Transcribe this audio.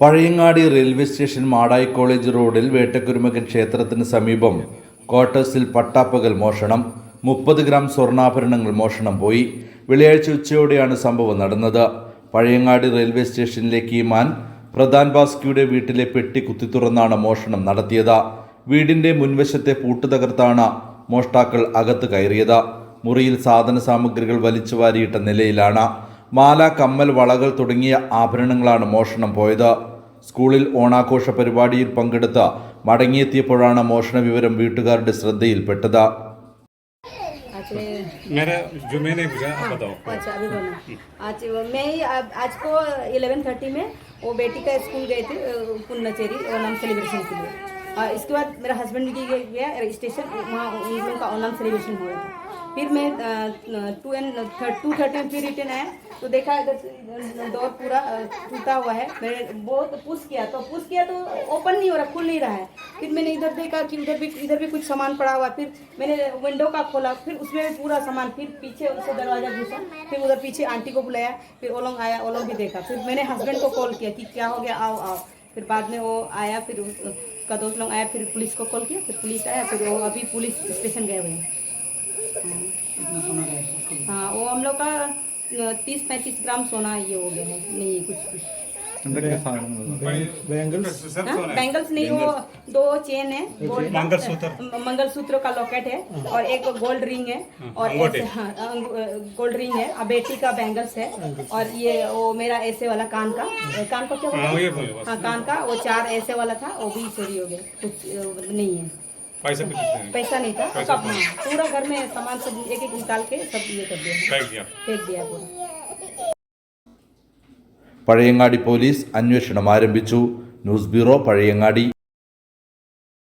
Pazhayangadi railway station Madayi college റോഡിൽ വേട്ടക്കുരുമകൻ ക്ഷേത്രത്തിന് സമീപം ക്വാർട്ടേഴ്സിൽ പട്ടാപ്പകൽ മോഷണം മുപ്പത് ഗ്രാം സ്വർണാഭരണങ്ങൾ മോഷണം പോയി. വെള്ളിയാഴ്ച ഉച്ചയോടെയാണ് സംഭവം നടന്നത്. പഴയങ്ങാടി റെയിൽവേ സ്റ്റേഷനിലേക്ക് കീമാൻ പ്രധാൻ ബാസ്കിയുടെ വീട്ടിലെ പെട്ടി കുത്തിത്തുറന്നാണ് മോഷണം നടത്തിയത്. വീടിന്റെ മുൻവശത്തെ പൂട്ട് തകർത്താണ് മോഷ്ടാക്കൾ അകത്ത് കയറിയത്. മുറിയിൽ സാധന സാമഗ്രികൾ വലിച്ചു വാരിയിട്ട നിലയിലാണ് മാല കമ്മൽ വളകൾ തുടങ്ങിയ ആഭരണങ്ങളാണ് മോഷണം പോയത് സ്കൂളിൽ ഓണാഘോഷ പരിപാടിയിൽ പങ്കെടുത്ത് മടങ്ങിയെത്തിയപ്പോഴാണ് മോഷണ വിവരം വീട്ടുകാരുടെ ശ്രദ്ധയിൽപ്പെട്ടത് आज मेरा जो मैंने पूछा आप बताओ अच्छा अभी बोलना आज मैं ही आज आज को 11:30 में वो बेटी का स्कूल गए थे अ, पुन्नचेरी ओनम सेलिब्रेशन के लिए और इसके बाद मेरा हस्बैंड भी गया स्टेशन वहाँ उन लोगों का ओनम सेलिब्रेशन हो रहा था। फिर मैं टू एंड टू थर्टी में फिर रिटर्न आया तो देखा इधर डोर पूरा टूटा हुआ है। मैंने बहुत पुश किया तो पुश किया तो ओपन नहीं हो रहा, खुल नहीं रहा है। फिर मैंने इधर देखा कि उधर भी, इधर भी कुछ सामान पड़ा हुआ फिर मैंने विंडो का खोला, फिर उसमें पूरा सामान, फिर पीछे उससे दरवाज़ा घुसा, फिर उधर पीछे आंटी को बुलाया, फिर वो लोग आया वो लोग भी देखा। फिर मैंने हस्बैंड को कॉल किया कि क्या हो गया, आओ आओ। फिर बाद में वो आया, फिर उसका दोस्त लोग आया, फिर पुलिस को कॉल किया, फिर पुलिस आया, फिर वो अभी पुलिस स्टेशन गए हुए हैं हाँ। वो हम लोग का तीस पैंतीस ग्राम सोना ये हो गया है, नहीं कुछ कुछ सब हाँ, बैंगल्स नहीं वो दो चेन है गोल्ड मंगलसूत्र। मंगलसूत्र का लॉकेट है और एक गोल्ड रिंग है और हाँ, अंगू- गोल्ड रिंग है और बेटी का बैंगल्स है और ये वो मेरा ऐसे वाला कान का कान को क्या बोलते हाँ हैं? ये बोलो बस। हाँ कान का वो चार ऐसे वाला था वो भी चोरी हो गया कुछ नहीं है। पैसा पैसा नहीं था पैसा हाँ, पूरा घर में सामान सब एक एक निकाल के सब ये कर दिया। पैक किया फेंक दिया पूरा। പഴയങ്ങാടി പോലീസ് അന്വേഷണം ആരംഭിച്ചു. News bureau Pazhayangadi.